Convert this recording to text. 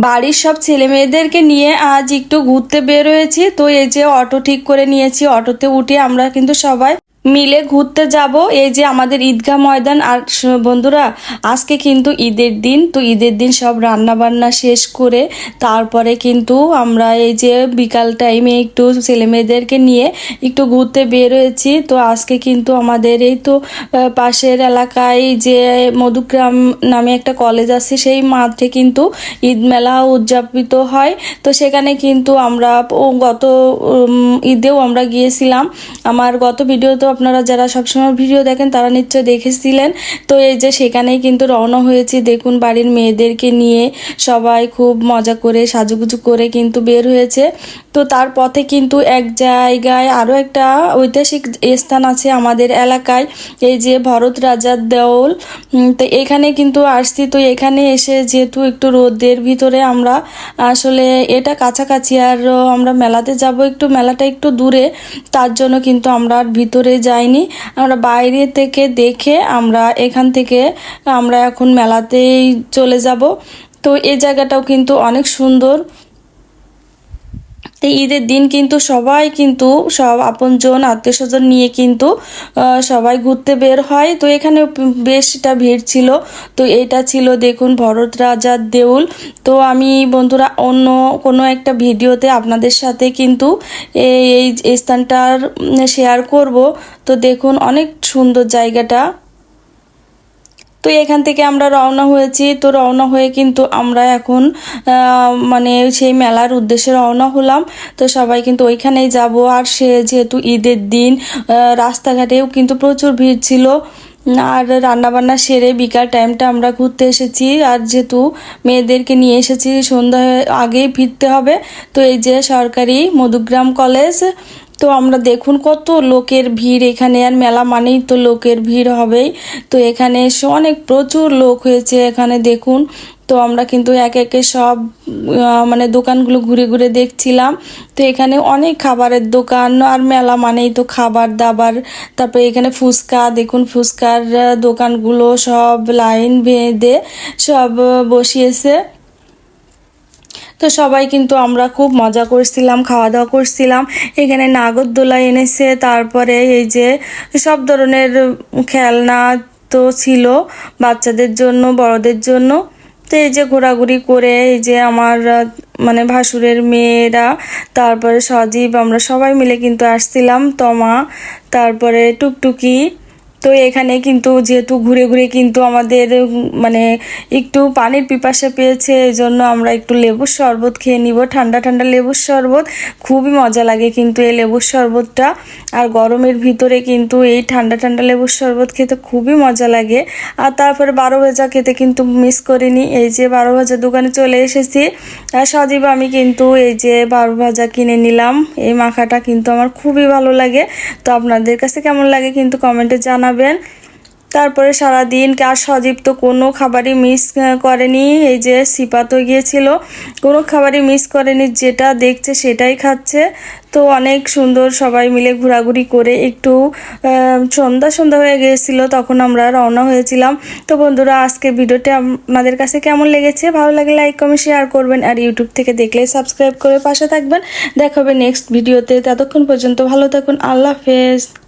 বাড়ির সব ছেলে মেয়েদেরকে নিয়ে আজ একটু ঘুরতে বের হয়েছি। তো এই যে অটো ঠিক করে নিয়েছি। অটোতে উঠে আমরা কিন্তু সবাই মিলে ঘুরতে যাব। এই যে আমাদের ঈদগাহ ময়দান, আর বন্ধুরা, আজকে কিন্তু ঈদের দিন। তো ঈদের দিন সব রান্না বান্না শেষ করে তারপরে কিন্তু আমরা এই যে বিকাল টাইমে একটু ছেলে মেয়েদেরকে নিয়ে একটু ঘুরতে বের হয়েছি তো আজকে কিন্তু আমাদের এই তো পাশের এলাকায় যে মধুগ্রাম নামে একটা কলেজ আছে, সেই মাঠে কিন্তু ঈদ মেলা উদযাপিত হয়। তো সেখানে কিন্তু আমরা গত ঈদেও আমরা গিয়েছিলাম। আমার গত ভিডিও তো আপনারা যারা সবসময় ভিডিও দেখেন, তারা নিশ্চয় দেখেছিলেন। তো এই যে সেখানেই কিন্তু রওনা হয়েছি। দেখুন, বাড়ির মেয়েদেরকে নিয়ে সবাই খুব মজা করে, সাজুগুজু করে কিন্তু বের হয়েছে। তো তার পথে কিন্তু এক জায়গায় আরও একটা ঐতিহাসিক স্থান আছে আমাদের এলাকায়, এই যে ভরত রাজার দেওল তো এখানে কিন্তু আসছি। তো এখানে এসে যেহেতু একটু রোদের ভিতরে আমরা আসলে এটা কাছাকাছি, আর আমরা মেলাতে যাব একটু, মেলাটা একটু দূরে, তার জন্য কিন্তু আমরা ভিতরে যাইনি। আমরা বাইরে থেকে দেখে আমরা এখান থেকে, আমরা এখন মেলাতেই চলে যাব। তো এই জায়গাটাও কিন্তু অনেক সুন্দর। তো ঈদের দিন কিন্তু সবাই কিন্তু, সব আপনজন আত্মীয় স্বজন নিয়ে কিন্তু সবাই ঘুরতে বের হয়। তো এখানে বেশটা ভিড় ছিল। তো এটা ছিল দেখুন ভরত রাজার দেউল। তো আমি বন্ধুরা অন্য কোনো একটা ভিডিওতে আপনাদের সাথে কিন্তু এই এই স্থানটার শেয়ার করব। তো দেখুন অনেক সুন্দর জায়গাটা। তো এখান থেকে আমরা রওনা হয়েছি। তো রওনা হয়ে কিন্তু আমরা এখন মানে সেই মেলার উদ্দেশ্যে রওনা হলাম। তো সবাই কিন্তু ওইখানেই যাব। আর সে যেহেতু ঈদের দিন রাস্তাঘাটেও কিন্তু প্রচুর ভিড় ছিল। আর রান্নাবান্না সেরে বিকাল টাইমটা আমরা ঘুরতে এসেছি। আর যেহেতু মেয়েদেরকে নিয়ে এসেছি সন্ধ্যা আগেই ফিরতে হবে। তো এই যে সরকারি মধুগ্রাম কলেজ তো আমরা দেখুন কত লোকের ভিড় এখানে, আর মেলা মানেই তো লোকের ভিড় হবেই। তো এখানে এসে অনেক প্রচুর লোক হয়েছে এখানে দেখুন। তো আমরা কিন্তু এক একে সব মানে দোকানগুলো ঘুরে ঘুরে দেখছিলাম। তো এখানে অনেক খাবারের দোকান, আর মেলা মানেই তো খাবার দাবার। তারপরে এখানে ফুচকা, দেখুন ফুচকার দোকানগুলো সব লাইন বেঁধে সব বসিয়েছে। তো সবাই কিন্তু আমরা খুব মজা করছিলাম খাওয়া দাওয়া করছিলাম। এখানে নাগরদোলা এনেছে, তারপরে এই যে সব ধরনের খেলনা তো ছিল বাচ্চাদের জন্য, বড়দের জন্য। তো এই যে ঘোরাঘুরি করে এই যে আমার মানে ভাসুরের মেয়েরা, তারপরে সজীব, আমরা সবাই মিলে কিন্তু আসছিলাম, তমা, তারপরে টুকটুকি তো এখানে কিন্তু যেহেতু ঘুরে ঘুরে কিন্তু আমাদের মানে একটু পানির পিপাসা পেয়েছে এই জন্য আমরা একটু লেবুর শরবত খেয়ে নিব, ঠান্ডা ঠান্ডা লেবুর শরবত। খুবই মজা লাগে কিন্তু এই লেবুর শরবতটা। আর গরমের ভিতরে কিন্তু এই ঠান্ডা ঠান্ডা লেবুর শরবত খেতে খুবই মজা লাগে। আর তারপরে বারো ভাজা খেতে কিন্তু মিস করিনি। এই যে বারো ভাজা দোকানে চলে এসেছি। আর সজীব, আমি কিন্তু এই যে বারো ভাজা কিনে নিলাম। এই মাখাটা কিন্তু আমার খুবই ভালো লাগে। তো আপনাদের কাছে কেমন লাগে কিন্তু কমেন্টে জানাবেন। তারপরে সারাদিন আর সজীব তো কোনো খাবারই মিস করেনি। এই যে সিপাতো গিয়েছিল, কোনো খাবারই মিস করেনি, যেটা দেখছে সেটাই খাচ্ছে। তো অনেক সুন্দর সবাই মিলে ঘোরাঘুরি করে একটু সন্ধ্যা সন্ধ্যা হয়ে গিয়েছিল, তখন আমরা রওনা হয়েছিলাম। তো বন্ধুরা, আজকে ভিডিওটা আপনাদের কাছে কেমন লেগেছে? ভালো লাগলে লাইক কমেন্ট শেয়ার করবেন আর ইউটিউব থেকে দেখলে সাবস্ক্রাইব করে পাশে থাকবেন। দেখাবে নেক্সট ভিডিওতে। ততক্ষণ পর্যন্ত ভালো থাকুন। আল্লাহ হাফেজ।